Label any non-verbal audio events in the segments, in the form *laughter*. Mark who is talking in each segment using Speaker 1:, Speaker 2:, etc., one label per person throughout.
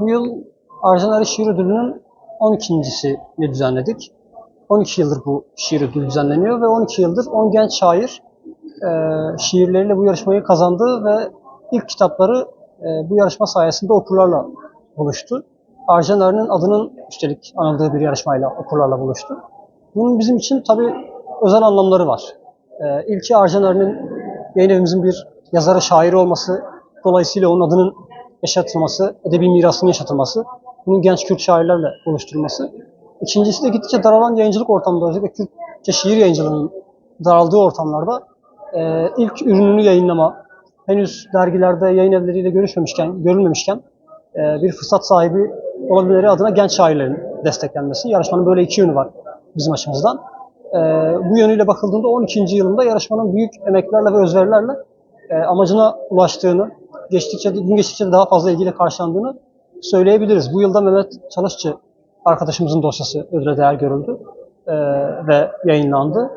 Speaker 1: Bu yıl Arjanari Şiir Ödülü'nün 12.sini düzenledik. 12 yıldır bu şiir ödülü düzenleniyor ve 12 yıldır 10 genç şair e, şiirleriyle bu yarışmayı kazandı ve ilk kitapları e, bu yarışma sayesinde okurlarla buluştu. Arjanari'nin adının üstelik anıldığı bir yarışmayla okurlarla buluştu. Bunun bizim için tabii özel anlamları var. E, ilki Arjanari'nin yayın evimizin bir yazarı, şairi olması, dolayısıyla onun adının yaşatılması, edebi mirasının yaşatılması, bunun genç Kürt şairlerle buluşturulması. İkincisi de gittikçe daralan yayıncılık ortamında, özellikle Kürtçe şiir yayıncılığının daraldığı ortamlarda e, ilk ürününü yayınlama, henüz dergilerde yayın evleriyle görüşmemişken, görülmemişken e, bir fırsat sahibi olabilmeleri adına genç şairlerin desteklenmesi. Yarışmanın böyle iki yönü var bizim açımızdan. E, bu yönüyle bakıldığında 12. yılında yarışmanın büyük emeklerle ve özverilerle e, amacına ulaştığını, geçtikçe, gün geçtikçe de daha fazla ilgiyle karşılandığını söyleyebiliriz. Bu yılda Mehmet Çalışçı arkadaşımızın dosyası ödüle değer görüldü e, ve yayınlandı.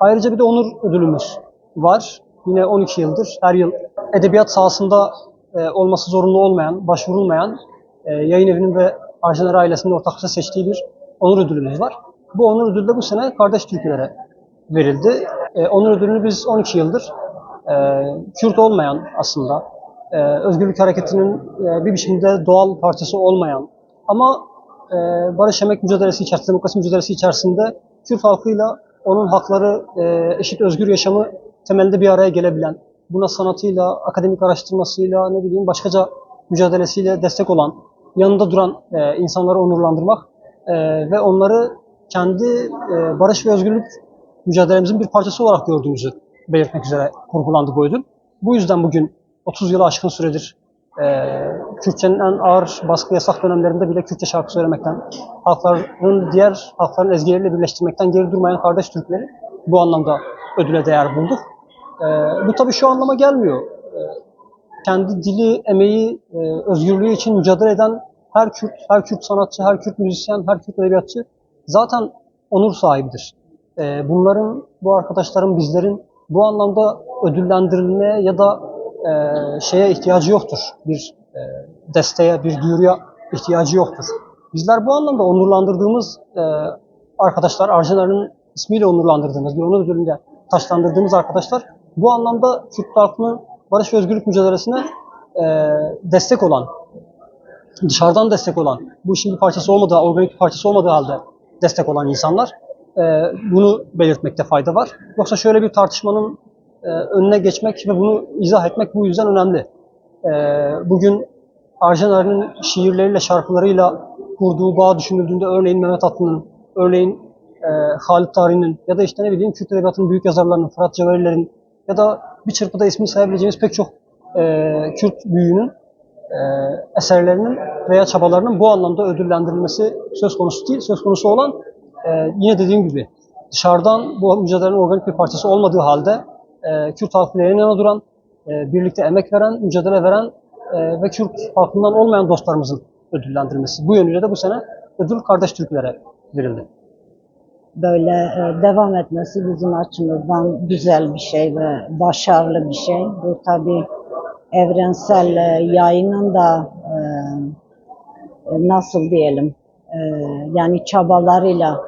Speaker 1: Ayrıca bir de onur ödülümüz var. Yine 12 yıldır her yıl edebiyat sahasında e, olması zorunlu olmayan, başvurulmayan e, yayın evinin ve Arjener ailesinin ortaklaşa seçtiği bir onur ödülümüz var. Bu onur ödülü de bu sene kardeş türkülere verildi. E, onur ödülünü biz 12 yıldır e, Kürt olmayan aslında, özgürlük hareketinin e, bir biçimde doğal parçası olmayan ama e, barış emek mücadelesi içerisinde, demokrasi mücadelesi içerisinde Kürt halkıyla onun hakları, e, eşit özgür yaşamı temelinde bir araya gelebilen, buna sanatıyla, akademik araştırmasıyla, ne bileyim başkaca mücadelesiyle destek olan, yanında duran e, insanları onurlandırmak e, ve onları kendi e, barış ve özgürlük mücadelemizin bir parçası olarak gördüğümüzü belirtmek üzere kurgulandı bu ödül. Bu yüzden bugün 30 yılı aşkın süredir e, Kürtçenin en ağır baskı yasak dönemlerinde bile Kürtçe şarkı söylemekten, halkların diğer halkların ezgileriyle birleştirmekten geri durmayan kardeş Türkleri bu anlamda ödüle değer bulduk. E, bu tabii şu anlama gelmiyor. E, kendi dili, emeği, e, özgürlüğü için mücadele eden her Kürt, her Kürt sanatçı, her Kürt müzisyen, her Kürt edebiyatçı zaten onur sahibidir. E, bunların, bu arkadaşların, bizlerin bu anlamda ödüllendirilmeye ya da e, şeye ihtiyacı yoktur. Bir e, desteğe, bir duyuruya ihtiyacı yoktur. Bizler bu anlamda onurlandırdığımız e, arkadaşlar, Arjener'in ismiyle onurlandırdığımız, bir onur ödülünde taşlandırdığımız arkadaşlar bu anlamda Kürt halkının barış ve özgürlük mücadelesine e, destek olan, dışarıdan destek olan, bu işin bir parçası olmadığı, organik bir parçası olmadığı halde destek olan insanlar. E, bunu belirtmekte fayda var. Yoksa şöyle bir tartışmanın önüne geçmek ve bunu izah etmek bu yüzden önemli. E, bugün Arjanar'ın şiirleriyle, şarkılarıyla kurduğu bağ düşünüldüğünde örneğin Mehmet Atlı'nın, örneğin e, Halit Tarihi'nin ya da işte ne bileyim Kürt Edebiyatı'nın büyük yazarlarının, Fırat Cevahirler'in ya da bir çırpıda ismini sayabileceğimiz pek çok e, Kürt büyüğünün e, eserlerinin veya çabalarının bu anlamda ödüllendirilmesi söz konusu değil. Söz konusu olan e, yine dediğim gibi dışarıdan bu mücadelenin organik bir parçası olmadığı halde e, Kürt halkıyla yan yana duran, e, birlikte emek veren, mücadele veren e, ve Kürt halkından olmayan dostlarımızın ödüllendirilmesi. Bu yönüyle de bu sene ödül kardeş Türklere verildi.
Speaker 2: Böyle e, devam etmesi bizim açımızdan güzel bir şey ve başarılı bir şey. Bu tabii evrensel e, yayının da e, e, nasıl diyelim e, yani çabalarıyla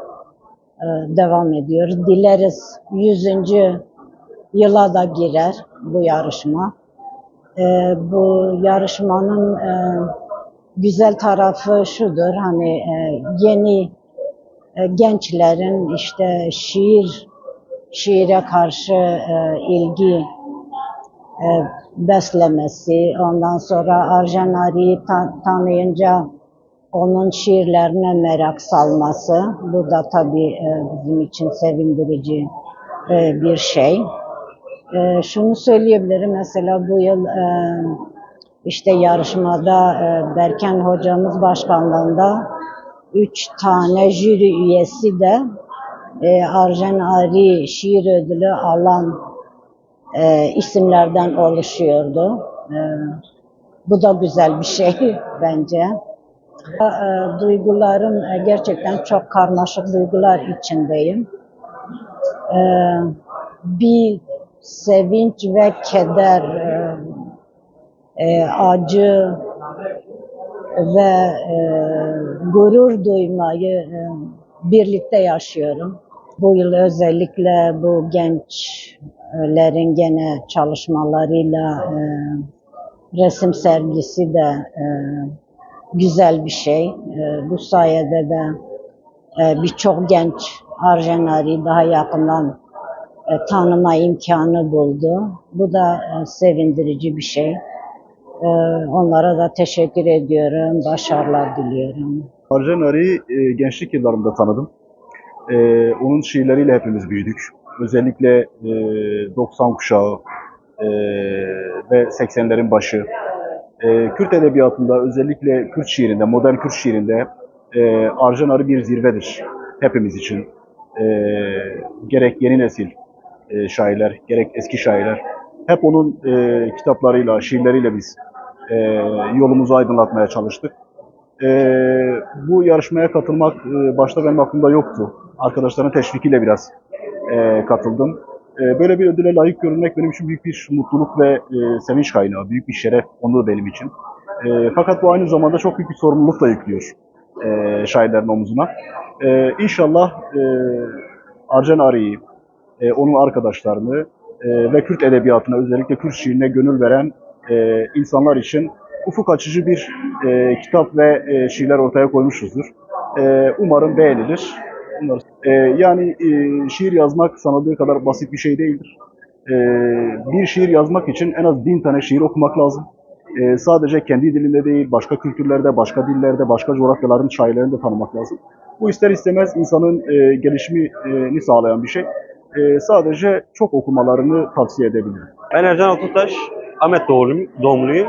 Speaker 2: e, devam ediyor. Dileriz 100. yıla da girer bu yarışma. E, bu yarışmanın e, güzel tarafı şudur hani e, yeni e, gençlerin işte şiir şiire karşı e, ilgi e, beslemesi, ondan sonra Arjen tanıyınca onun şiirlerine merak salması. Bu da tabii e, bizim için sevindirici e, bir şey. E, şunu söyleyebilirim mesela bu yıl e, işte yarışmada e, Berken hocamız başkanlığında üç tane jüri üyesi de e, Arjen Ari şiir ödülü alan e, isimlerden oluşuyordu. E, bu da güzel bir şey *laughs* bence. E, duygularım e, gerçekten çok karmaşık duygular içindeyim. E, bir sevinç ve keder, e, e, acı, ve e, gurur duymayı e, birlikte yaşıyorum. Bu yıl özellikle bu gençlerin gene çalışmalarıyla e, resim sergisi de e, güzel bir şey. E, bu sayede de e, birçok genç Arjenari daha yakından e, tanıma imkanı buldu. Bu da e, sevindirici bir şey. E, onlara da teşekkür ediyorum, başarılar diliyorum.
Speaker 3: Arjen Ari'yi e, gençlik yıllarımda tanıdım. Onun şiirleriyle hepimiz büyüdük. Özellikle e, 90 kuşağı e, ve 80'lerin başı. Kürt edebiyatında özellikle Kürt şiirinde, modern Kürt şiirinde e, Arjen Ari bir zirvedir hepimiz için. E, gerek yeni nesil e, şairler, gerek eski şairler. Hep onun e, kitaplarıyla, şiirleriyle biz e, yolumuzu aydınlatmaya çalıştık. Ee, bu yarışmaya katılmak e, başta benim aklımda yoktu. Arkadaşların teşvikiyle biraz e, katıldım. E, böyle bir ödüle layık görülmek benim için büyük bir mutluluk ve e, sevinç kaynağı, büyük bir şeref, onur benim için. E, fakat bu aynı zamanda çok büyük bir sorumluluk da yüklüyor e, şairlerin omzuna. E, inşallah e, Arjen Ari'yi, e, onun arkadaşlarını e, ve Kürt edebiyatına, özellikle Kürt şiirine gönül veren e, insanlar için ufuk açıcı bir e, kitap ve e, şiirler ortaya koymuşuzdur. E, umarım beğenilir. Umarım. E, yani e, şiir yazmak sanıldığı kadar basit bir şey değildir. E, bir şiir yazmak için en az bin tane şiir okumak lazım. E, sadece kendi dilinde değil, başka kültürlerde, başka dillerde, başka coğrafyaların şairlerini de tanımak lazım. Bu ister istemez insanın e, gelişimini sağlayan bir şey. E, sadece çok okumalarını tavsiye edebilirim.
Speaker 4: Ben Ercan Altuntaş, Ahmet doğumluyum. doğumluyum.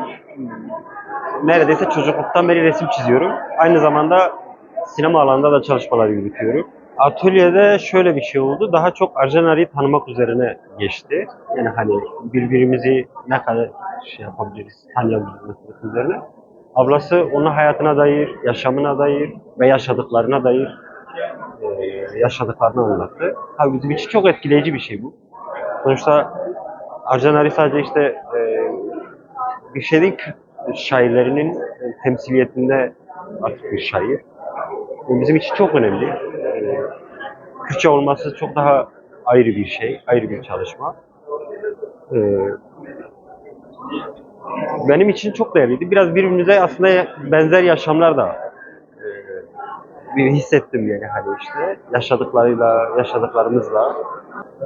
Speaker 4: Neredeyse çocukluktan beri resim çiziyorum. Aynı zamanda sinema alanında da çalışmalar yürütüyorum. Atölyede şöyle bir şey oldu. Daha çok Arjanari'yi tanımak üzerine geçti. Yani hani birbirimizi ne kadar şey yapabiliriz, tanıyabiliriz üzerine. Ablası onun hayatına dair, yaşamına dair ve yaşadıklarına dair e, yaşadıklarını anlattı. Tabii bizim için çok etkileyici bir şey bu. Sonuçta Arjanari sadece işte e, bir şey Kürt şairlerinin e, temsiliyetinde artık bir şair. Bu bizim için çok önemli. E, Kürtçe olması çok daha ayrı bir şey, ayrı bir çalışma. E, benim için çok değerliydi. Biraz birbirimize aslında benzer yaşamlar da bir hissettim yani hani işte yaşadıklarıyla, yaşadıklarımızla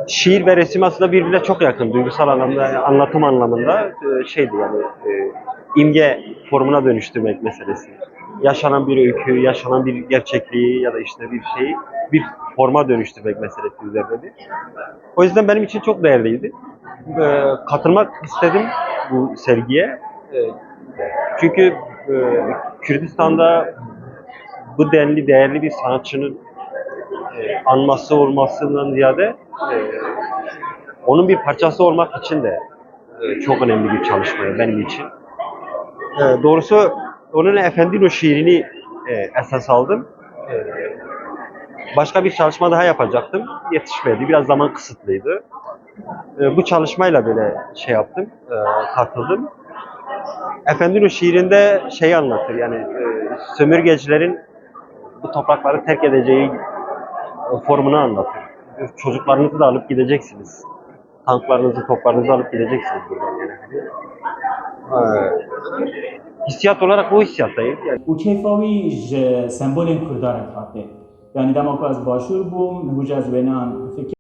Speaker 4: şiir ve resim aslında birbirine çok yakın duygusal anlamda, anlatım anlamında e, şeydi yani e, imge formuna dönüştürmek meselesi. Yaşanan bir öykü, yaşanan bir gerçekliği ya da işte bir şeyi bir forma dönüştürmek meselesi üzerinedir. O yüzden benim için çok değerliydi. E, katılmak istedim bu sergiye. Çünkü Kürdistan'da bu denli değerli bir sanatçının e, anması olmasından ziyade e, onun bir parçası olmak için de e, çok önemli bir çalışma benim için. E, doğrusu onun Efendino şiirini e, esas aldım. E, başka bir çalışma daha yapacaktım. Yetişmedi. Biraz zaman kısıtlıydı. E, bu çalışmayla böyle şey yaptım, e, katıldım. Efendino şiirinde şey anlatır yani e, sömürgecilerin bu toprakları terk edeceği formunu anlatır. Çocuklarınızı da alıp gideceksiniz. Tanklarınızı, toplarınızı alıp gideceksiniz buradan yani. Hissiyat olarak bu hissiyattayım. Yani
Speaker 5: ji sembolên Kurdan re hate. Yani dema ku ez başûr bûm,